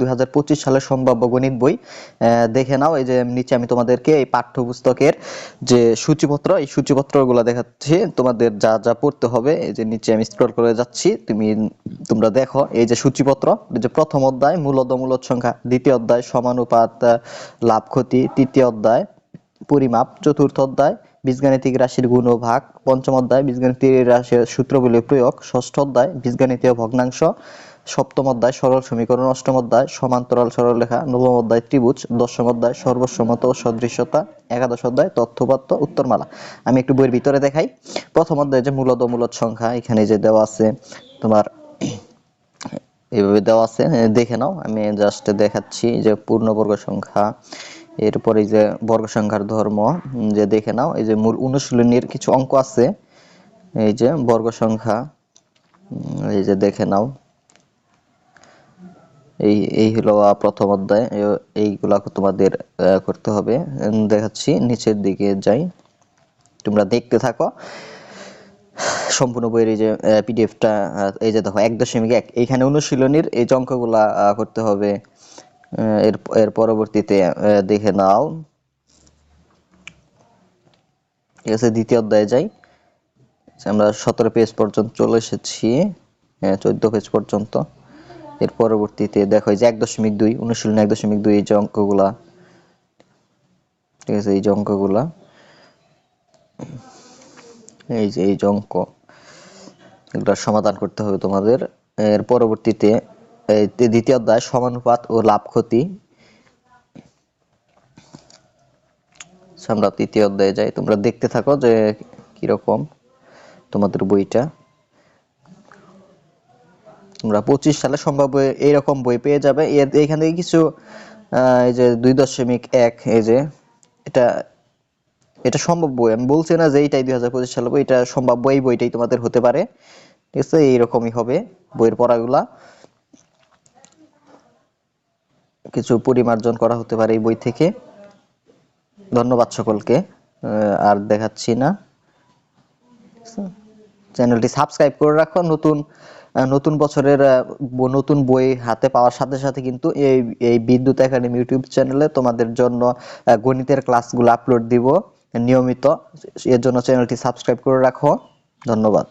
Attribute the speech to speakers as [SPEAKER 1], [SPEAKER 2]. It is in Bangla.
[SPEAKER 1] দুই সালের সম্ভাব্য গণিত বই দেখে নাও, এই যে নিচে আমি তোমাদেরকে এই পাঠ্যপুস্তকের যে সূচিপত্র, এই সূচিপত্রগুলো দেখাচ্ছি। তোমাদের যা যা পড়তে হবে, এই যে নিচে আমি স্ক্রল করে যাচ্ছি, তুমি তোমরা দেখো, এই যে সূচিপত্র যে প্রথম অধ্যায় মূলদ মূলদ সংখ্যা, দ্বিতীয় অধ্যায়, সমানুপাত লাভ ক্ষতি, তৃতীয় অধ্যায়, পরিমাপ, চতুর্থ অধ্যায় বীজগাণিতিক রাশির গুণ ও ভাগ। পঞ্চম অধ্যায়, বীজগাণিতিক রাশির সূত্রগুলির প্রয়োগ। ষষ্ঠ অধ্যায়, বীজগাণিতীয় ভগ্নাংশ। সপ্তম অধ্যায়, সরল সমীকরণ। অষ্টম অধ্যায়, সমান্তরাল সরল সরলরেখা নবম অধ্যায়, ত্রিভুজ। দশম অধ্যায়, সর্বসম্মত সদৃশ্যতা। একাদশ অধ্যায়, তথ্যপাত্র, উত্তরমালা। আমি একটু বইয়ের ভিতরে দেখাই। প্রথম অধ্যায় যে মূলদ মূলদ সংখ্যা, এখানে যে দেওয়া আছে, তোমার এইভাবে দেওয়া আছে দেখে নাও। আমি জাস্ট দেখাচ্ছি যে পূর্ণবর্গ সংখ্যা। এরপরে যে বর্গ সংখ্যার ধর্ম যে দেখে নাও, এই যে মূল অনুশীলনীর কিছু অঙ্ক আছে। এই যে বর্গ সংখ্যা এই যে দেখে নাও। এই এই হলো প্রথম অধ্যায়। এইগুলা তোমাদের করতে হবে। দেখাচ্ছি, নিচের দিকে যাই। তোমরা দেখতে থাকো। সম্পূর্ণ বইয়ের এই যে পিডিএফটা এই যে দেখো, এক দশমিক এক। এইখানে অনুশীলনীর এই যে অঙ্কগুলা করতে হবে। এর এর পরবর্তীতে দেখে নাও। ঠিক আছে দ্বিতীয় অধ্যায়ে যাই। আচ্ছা, আমরা সতেরো পেজ পর্যন্ত চলে এসেছি চোদ্দ পেজ পর্যন্ত। এর পরবর্তীতে দেখো যে এক দশমিক দুই অনুশীলন এক দশমিক দুই এই যে অঙ্কগুলা। ঠিক আছে এই যে অঙ্কগুলা। এই যে এই যে অঙ্ক। এগুলো সমাধান করতে হবে তোমাদের। এর পরবর্তীতে দ্বিতীয় অধ্যায়, সমানুপাত ও লাভ ক্ষতি। আমরা তৃতীয় অধ্যায়ে যাই। তোমরা দেখতে থাকো যে কীরকম তোমাদের বইটা। তোমরা পঁচিশ সালে সম্ভাব্য এইরকম বই পেয়ে যাবে। এখান থেকে কিছু এই যে দুই দশমিক এক, এই যে এটা এটা সম্ভব বই। আমি বলছি না যে এইটাই দুই হাজার পঁচিশ সালে বই, এটা সম্ভাব্য এই বইটাই তোমাদের হতে পারে। ঠিক আছে, এইরকমই হবে বইয়ের পড়াগুলা। কিছু পরিমার্জন করা হতে পারে এই বই থেকে। ধন্যবাদ সকলকে। আর দেখাচ্ছি না। চ্যানেলটি সাবস্ক্রাইব করে রাখো। নতুন নতুন বছরের নতুন বই হাতে পাওয়ার সাথে সাথে কিন্তু এই এই বিদ্যুৎ একাডেমি ইউটিউব চ্যানেলে তোমাদের জন্য গণিতের ক্লাসগুলো আপলোড দিব নিয়মিত। এর জন্য চ্যানেলটি সাবস্ক্রাইব করে রাখো। ধন্যবাদ।